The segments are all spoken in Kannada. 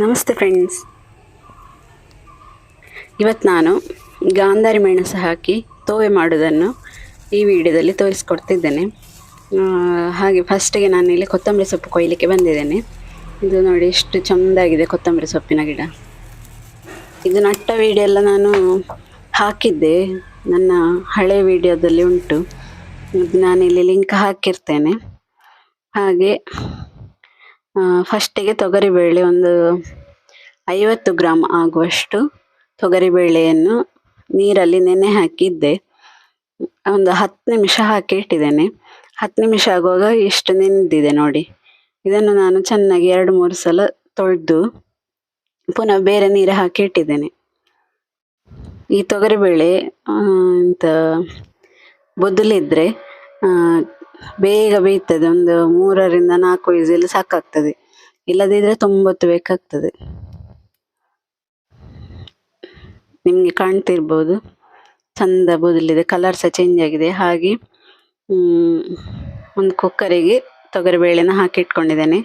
ನಮಸ್ತೆ ಫ್ರೆಂಡ್ಸ್ ಇವತ್ತು ನಾನು ಗಾಂಧಾರಿ ಮೆಣಸು ಹಾಕಿ ತೋವೆ ಮಾಡೋದನ್ನು ಈ ವಿಡಿಯೋದಲ್ಲಿ ತೋರಿಸ್ಕೊಡ್ತಿದ್ದೇನೆ. ಹಾಗೆ ಫಸ್ಟಿಗೆ ನಾನು ಇಲ್ಲಿ ಕೊತ್ತಂಬರಿ ಸೊಪ್ಪು ಕೊಯ್ಲಿಕ್ಕೆ ಬಂದಿದ್ದೇನೆ. ಇದು ನೋಡಿ ಎಷ್ಟು ಚೆಂದಾಗಿದೆ ಕೊತ್ತಂಬರಿ ಸೊಪ್ಪಿನ ಗಿಡ. ಇದು ನಟ್ಟ ವಿಡಿಯೋ ನಾನು ಹಾಕಿದ್ದೆ. ನನ್ನ ಹಳೆ ವಿಡಿಯೋದಲ್ಲಿ ಉಂಟು. ನಾನು ಇಲ್ಲಿ ಲಿಂಕ್ ಹಾಕಿರ್ತೇನೆ. ಹಾಗೆ ಫಸ್ಟಿಗೆ ತೊಗರಿಬೇಳೆ ಒಂದು ಐವತ್ತು ಗ್ರಾಮ್ ಆಗುವಷ್ಟು ತೊಗರಿಬೇಳೆಯನ್ನು ನೀರಲ್ಲಿ ನೆನೆ ಹಾಕಿದ್ದೆ. ಒಂದು ಹತ್ತು ನಿಮಿಷ ಹಾಕಿ ಇಟ್ಟಿದ್ದೇನೆ. ಹತ್ತು ನಿಮಿಷ ಆಗುವಾಗ ಇಷ್ಟು ನೆನೆದಿದೆ ನೋಡಿ. ಇದನ್ನು ನಾನು ಚೆನ್ನಾಗಿ ಎರಡು ಮೂರು ಸಲ ತೊಳೆದು ಪುನಃ ಬೇರೆ ನೀರು ಹಾಕಿ ಇಟ್ಟಿದ್ದೇನೆ. ಈ ತೊಗರಿಬೇಳೆ ಅಂತ ಬೊದಲಿದ್ರೆ ಬೇಗ ಬೇಯ್ತದೆ ಒಂದು ಮೂರರಿಂದ ನಾಲ್ಕು ವಿಸಿಲ್ ಸಾಕಾಗ್ತದೆ. ಇಲ್ಲದಿದ್ರೆ ತೊಂಬತ್ತು ಬೇಕಾಗ್ತದೆ. ನಿಮಗೆ ಕಾಣ್ತಿರ್ಬೋದು. ಚಂದ ಬದಲಿದೆ. ಕಲರ್ ಸಹ ಚೇಂಜ್ ಆಗಿದೆ. ಹಾಗೆ ಒಂದು ಕುಕ್ಕರಿಗೆ ತೊಗರಿಬೇಳೆನ ಹಾಕಿ ಇಟ್ಕೊಂಡಿದ್ದೇನೆ.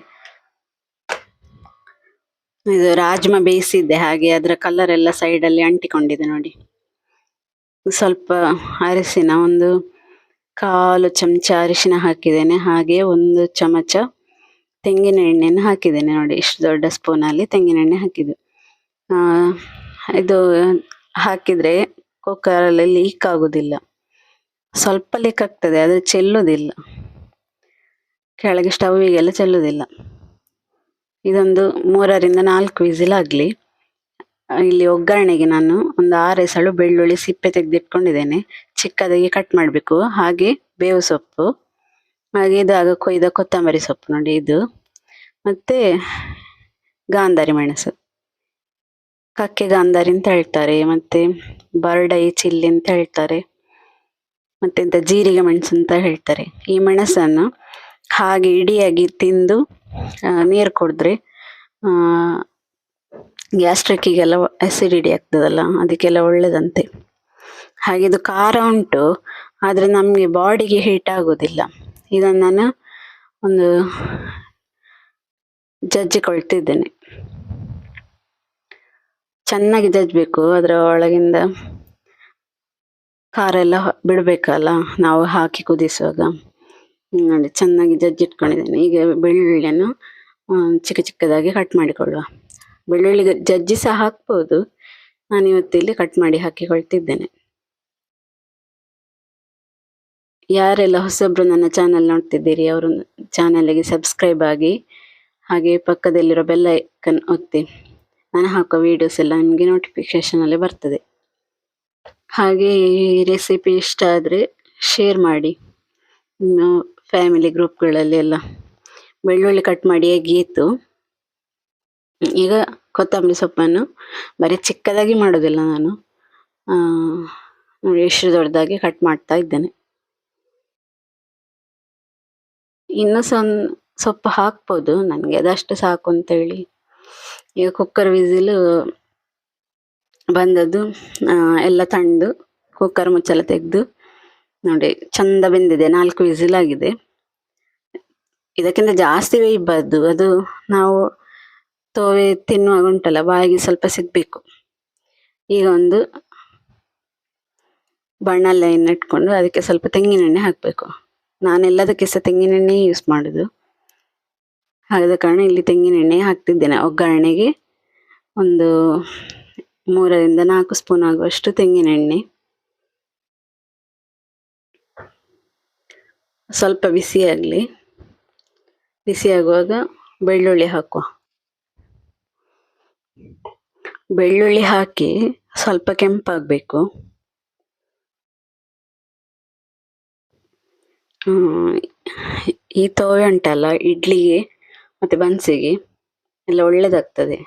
ಇದು ರಾಜ್ಮಾ ಬೇಯಿಸಿದ್ದೆ. ಹಾಗೆ ಅದರ ಕಲರ್ ಎಲ್ಲ ಸೈಡಲ್ಲಿ ಅಂಟಿಕೊಂಡಿದೆ ನೋಡಿ. ಸ್ವಲ್ಪ ಅರಿಸಿನ ಒಂದು ಕಾಲು ಚಮಚ ಅರಿಶಿನ ಹಾಕಿದ್ದೇನೆ, ಹಾಗೆ ಒಂದು ಚಮಚ ತೆಂಗಿನ ಎಣ್ಣೆಯನ್ನು ಹಾಕಿದ್ದೇನೆ ನೋಡಿ, ಇಷ್ಟು ದೊಡ್ಡ ಸ್ಪೂನಲ್ಲಿ ತೆಂಗಿನ ಎಣ್ಣೆ ಹಾಕಿದ್ದು. ಇದು ಹಾಕಿದರೆ ಕುಕ್ಕರಲ್ಲಿ ಲೀಕ್ ಆಗೋದಿಲ್ಲ. ಸ್ವಲ್ಪ ಲೀಕ್ ಆಗ್ತದೆ ಅದು ಚೆಲ್ಲುವುದಿಲ್ಲ ಕೆಳಗೆ ಸ್ಟವ್ವಿಗೆಲ್ಲ ಚೆಲ್ಲುವುದಿಲ್ಲ ಇದೊಂದು ಮೂರರಿಂದ ನಾಲ್ಕು ವಿಸಿಲ್ ಆಗಲಿ. ಇಲ್ಲಿ ಒಗ್ಗರಣೆಗೆ ನಾನು ಒಂದು ಆರು ಎಸಳು ಬೆಳ್ಳುಳ್ಳಿ ಸಿಪ್ಪೆ ತೆಗೆದಿಟ್ಕೊಂಡಿದ್ದೇನೆ. ಚಿಕ್ಕದಾಗಿ ಕಟ್ ಮಾಡಬೇಕು. ಹಾಗೆ ಬೇವು ಸೊಪ್ಪು, ಹಾಗೆ ಇದಾಗ ಕೊಯ್ದ ಕೊತ್ತಂಬರಿ ಸೊಪ್ಪು ನೋಡಿ ಇದು. ಮತ್ತೆ ಗಾಂಧಾರಿ ಮೆಣಸು. ಕಕ್ಕೆ ಗಾಂಧಾರಿ ಅಂತ ಹೇಳ್ತಾರೆ. ಮತ್ತು ಬರ್ಡೈ ಚಿಲ್ಲಿ ಅಂತ ಹೇಳ್ತಾರೆ. ಮತ್ತೆಂತ ಜೀರಿಗೆ ಮೆಣಸು ಅಂತ ಹೇಳ್ತಾರೆ. ಈ ಮೆಣಸನ್ನು ಹಾಗೆ ಇಡಿಯಾಗಿ ತಿಂದು ನೀರು ಕುಡಿದ್ರೆ ಗ್ಯಾಸ್ಟ್ರಿಕ್ಕಿಗೆಲ್ಲ ಅಸಿಡಿಟಿ ಆಗ್ತದಲ್ಲ, ಅದಕ್ಕೆಲ್ಲ ಒಳ್ಳೆಯದಂತೆ ಹಾಗೆ ಇದು ಖಾರ ಉಂಟು, ಆದರೆ ನಮಗೆ ಬಾಡಿಗೆ ಹೀಟ್ ಆಗೋದಿಲ್ಲ. ಇದನ್ನು ನಾನು ಒಂದು ಜಜ್ಜಿಕೊಳ್ತಿದ್ದೇನೆ ಚೆನ್ನಾಗಿ ಜಜ್ಜಬೇಕು, ಅದರ ಒಳಗಿಂದ ಖಾರ ಎಲ್ಲ ಬಿಡಬೇಕಲ್ಲ, ನಾವು ಹಾಕಿ ಕುದಿಸುವಾಗ. ನೋಡಿ, ಚೆನ್ನಾಗಿ ಜಜ್ಜಿಟ್ಕೊಂಡಿದ್ದೇನೆ. ಈಗ ಬೆಳ್ಳುಳ್ಳಿಯನ್ನು ಚಿಕ್ಕ ಚಿಕ್ಕದಾಗಿ ಕಟ್ ಮಾಡಿಕೊಳ್ಳುವ. ಬೆಳ್ಳುಳ್ಳಿ ಜಜ್ಜಿ ಸಹ ಹಾಕ್ಬೋದು. ನಾನು ಇವತ್ತಿಲ್ಲಿ ಕಟ್ ಮಾಡಿ ಹಾಕಿಕೊಳ್ತಿದ್ದೇನೆ. ಯಾರೆಲ್ಲ ಹೊಸಬ್ರು ನನ್ನ ಚಾನಲ್ ನೋಡ್ತಿದ್ದೀರಿ, ಅವರು ಚಾನಲ್ಗೆ ಸಬ್ಸ್ಕ್ರೈಬ್ ಆಗಿ, ಹಾಗೆ ಪಕ್ಕದಲ್ಲಿರೋ ಬೆಲ್ ಐಕನ್ ಒತ್ತಿ. ನಾನು ಹಾಕೋ ವಿಡಿಯೋಸ್ ಎಲ್ಲ ನಿಮಗೆ ನೋಟಿಫಿಕೇಶನಲ್ಲಿ ಬರ್ತದೆ. ಹಾಗೆ ಈ ರೆಸಿಪಿ ಇಷ್ಟ ಆದರೆ ಶೇರ್ ಮಾಡಿ. ಇನ್ನು ಫ್ಯಾಮಿಲಿ ಗ್ರೂಪ್ಗಳಲ್ಲಿ ಎಲ್ಲ. ಬೆಳ್ಳುಳ್ಳಿ ಕಟ್ ಮಾಡಿ ಗೀತು ಈಗ ಕೊತ್ತಂಬರಿ ಸೊಪ್ಪನ್ನು ಬರೀ ಚಿಕ್ಕದಾಗಿ ಮಾಡೋದಿಲ್ಲ ನಾನು. ನೋಡಿ ಎಷ್ಟು ದೊಡ್ಡದಾಗಿ ಕಟ್ ಮಾಡ್ತಾ ಇದ್ದೇನೆ. ಇನ್ನು ಸೊನ್ ಸೊಪ್ಪು ಹಾಕ್ಬೋದು. ನನಗೆ ಅದಷ್ಟು ಸಾಕು ಅಂತೇಳಿ. ಈಗ ಕುಕ್ಕರ್ ವಿಸಿಲು ಬಂದದ್ದು ಎಲ್ಲ ತಂದು ಕುಕ್ಕರ್ ಮುಚ್ಚಲ ತೆಗೆದು ನೋಡಿ ಚಂದ ಬೆಂದಿದೆ. ನಾಲ್ಕು ವಿಸಿಲ್ ಆಗಿದೆ. ಇದಕ್ಕಿಂತ ಜಾಸ್ತಿ ಬೇಯಬಾರ್ದು ಅದು ನಾವು ತೋವೆ ತಿನ್ನುವಾಗ ಉಂಟಲ್ಲ, ಬಾಯಿಗೆ ಸ್ವಲ್ಪ ಸಿಗಬೇಕು. ಈಗ ಒಂದು ಬಣ್ಣಲೆಯನ್ನು ಇಟ್ಕೊಂಡು ಅದಕ್ಕೆ ಸ್ವಲ್ಪ ತೆಂಗಿನೆಣ್ಣೆ ಹಾಕಬೇಕು. ನಾನು ಎಲ್ಲದಕ್ಕೆ ಸಹ ತೆಂಗಿನೆಣ್ಣೆ ಯೂಸ್ ಮಾಡೋದು. ಆದ ಕಾರಣ ಇಲ್ಲಿ ತೆಂಗಿನೆಣ್ಣೆ ಹಾಕ್ತಿದ್ದೇನೆ. ಒಗ್ಗರಣೆಗೆ ಒಂದು ಮೂರರಿಂದ ನಾಲ್ಕು ಸ್ಪೂನ್ ಆಗುವಷ್ಟು ತೆಂಗಿನೆಣ್ಣೆ. ಸ್ವಲ್ಪ ಬಿಸಿಯಾಗಲಿ. ಬಿಸಿಯಾಗುವಾಗ ಬೆಳ್ಳುಳ್ಳಿ ಹಾಕುವ. ಬೆಳ್ಳುಳ್ಳಿ ಹಾಕಿ ಸ್ವಲ್ಪ ಕೆಂಪಾಗಬೇಕು. ಈ ತೋವೆ ಉಂಟಲ್ಲ, ಇಡ್ಲಿಗೆ ಮತ್ತು ಬನ್ಸಿಗೆ ಎಲ್ಲ ಒಳ್ಳೆದಾಗ್ತದೆ.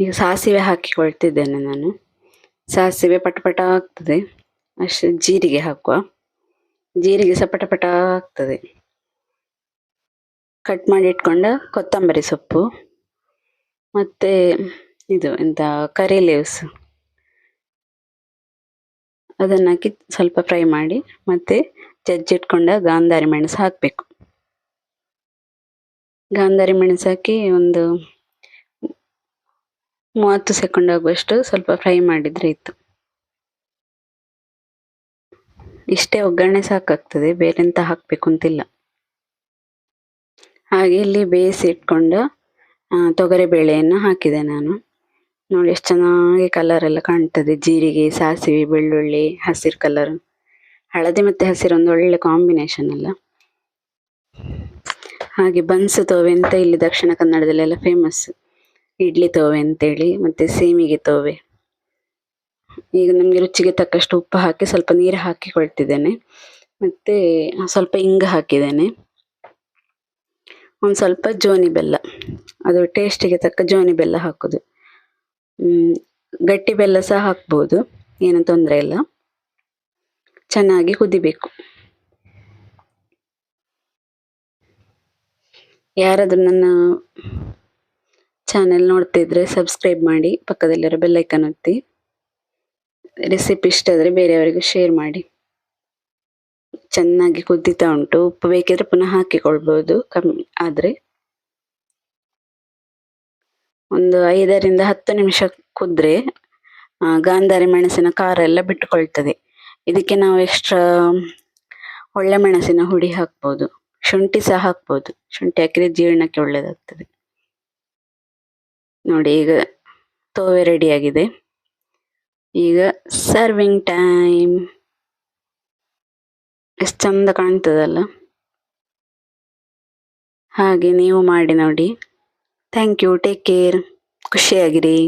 ಈಗ ಸಾಸಿವೆ ಹಾಕಿಕೊಳ್ತಿದ್ದೇನೆ ನಾನು. ಸಾಸಿವೆ ಪಟಪಟ ಆಗ್ತದೆ. ಅಷ್ಟು, ಜೀರಿಗೆ ಹಾಕುವ. ಜೀರಿಗೆ ಸಹ ಪಟಪಟ ಆಗ್ತದೆ. ಕಟ್ ಮಾಡಿ ಇಟ್ಕೊಂಡ ಕೊತ್ತಂಬರಿ ಸೊಪ್ಪು, ಮತ್ತೆ ಇದು ಎಂತ ಕರಿ ಲೀವ್ಸ್ ಅದನ್ನ ಹಾಕಿ ಸ್ವಲ್ಪ ಫ್ರೈ ಮಾಡಿ, ಮತ್ತೆ ಜಜ್ಜಿಟ್ಕೊಂಡ ಗಾಂಧಾರಿ ಮೆಣಸು ಹಾಕಬೇಕು. ಗಾಂಧಾರಿ ಮೆಣಸು ಹಾಕಿ ಒಂದು ಮೂವತ್ತು ಸೆಕೆಂಡ್ ಆಗುವಷ್ಟು ಸ್ವಲ್ಪ ಫ್ರೈ ಮಾಡಿದ್ರೆ ಇತ್ತು ಇಷ್ಟೇ ಒಗ್ಗರಣೆ ಸಾಕಾಗ್ತದೆ ಬೇರೆ ಎಂತ ಹಾಕ್ಬೇಕು ಅಂತಿಲ್ಲ. ಹಾಗೆ ಇಲ್ಲಿ ಬೇಯಿಸಿ ಇಟ್ಕೊಂಡು ತೊಗರಿ ಬೇಳೆಯನ್ನು ಹಾಕಿದೆ ನಾನು. ನೋಡಿ ಎಷ್ಟು ಚೆನ್ನಾಗಿ ಕಲರ್ ಎಲ್ಲ ಕಾಣ್ತದೆ. ಜೀರಿಗೆ, ಸಾಸಿವೆ, ಬೆಳ್ಳುಳ್ಳಿ, ಹಸಿರು ಕಲರ್ ಹಳದಿ ಮತ್ತೆ ಹಸಿರು ಒಂದು ಒಳ್ಳೆ ಕಾಂಬಿನೇಷನ್ ಅಲ್ಲ. ಹಾಗೆ ಬನ್ಸು ತೋವೆ ಅಂತ ಇಲ್ಲಿ ದಕ್ಷಿಣ ಕನ್ನಡದಲ್ಲೆಲ್ಲ ಫೇಮಸ್ ಇಡ್ಲಿ ತೋವೆ ಅಂತೇಳಿ, ಮತ್ತೆ ಸೇಮಿಗೆ ತೋವೆ. ಈಗ ನಮಗೆ ರುಚಿಗೆ ತಕ್ಕಷ್ಟು ಉಪ್ಪು ಹಾಕಿ ಸ್ವಲ್ಪ ನೀರು ಹಾಕಿಕೊಳ್ತಿದ್ದೇನೆ. ಮತ್ತೆ ಸ್ವಲ್ಪ ಇಂಗು ಹಾಕಿದ್ದೇನೆ. ಒಂದು ಸ್ವಲ್ಪ ಜೋನಿ ಬೆಲ್ಲ. ಅದು ಟೇಸ್ಟಿಗೆ ತಕ್ಕ ಜೋನಿ ಬೆಲ್ಲ ಹಾಕೋದು. ಗಟ್ಟಿ ಬೆಲ್ಲ ಸಹ ಹಾಕ್ಬೋದು, ಏನು ತೊಂದರೆ ಇಲ್ಲ. ಚೆನ್ನಾಗಿ ಕುದಿಬೇಕು. ಯಾರಾದರೂ ನನ್ನ ಚಾನೆಲ್ ನೋಡ್ತಿದ್ರೆ ಸಬ್ಸ್ಕ್ರೈಬ್ ಮಾಡಿ, ಪಕ್ಕದಲ್ಲಿರೋ ಬೆಲ್ಲೈಕನ್ ಒತ್ತಿ. ರೆಸಿಪಿ ಇಷ್ಟ ಆದರೆ ಬೇರೆಯವರಿಗೂ ಶೇರ್ ಮಾಡಿ. ಚೆನ್ನಾಗಿ ಕುದಿತಾ ಉಂಟು. ಉಪ್ಪು ಬೇಕಿದ್ರೆ ಪುನಃ ಹಾಕಿಕೊಳ್ಬಹುದು ಕಮ್ಮಿ ಆದರೆ ಒಂದು ಐದರಿಂದ ಹತ್ತು ನಿಮಿಷ ಕುದ್ರೆ ಗಾಂಧಾರಿ ಮೆಣಸಿನ ಖಾರ ಎಲ್ಲ ಬಿಟ್ಟುಕೊಳ್ತದೆ. ಇದಕ್ಕೆ ನಾವು ಎಕ್ಸ್ಟ್ರಾ ಒಳ್ಳೆ ಮೆಣಸಿನ ಹುಡಿ ಹಾಕ್ಬೋದು. ಶುಂಠಿ ಸಹ ಹಾಕ್ಬೋದು. ಶುಂಠಿ ಹಾಕಿದ್ರೆ ಜೀರ್ಣಕ್ಕೆ ಒಳ್ಳೇದಾಗ್ತದೆ. ನೋಡಿ, ಈಗ ತೋವೆ ರೆಡಿ ಆಗಿದೆ. ಈಗ ಸರ್ವಿಂಗ್ ಟೈಮ್ ಎಷ್ಟು ಚಂದ ಕಾಣ್ತದಲ್ಲ. ಹಾಗೆ ನೀವು ಮಾಡಿ ನೋಡಿ. Thank you take care ಖುಷಿಯಾಗಿರಿ.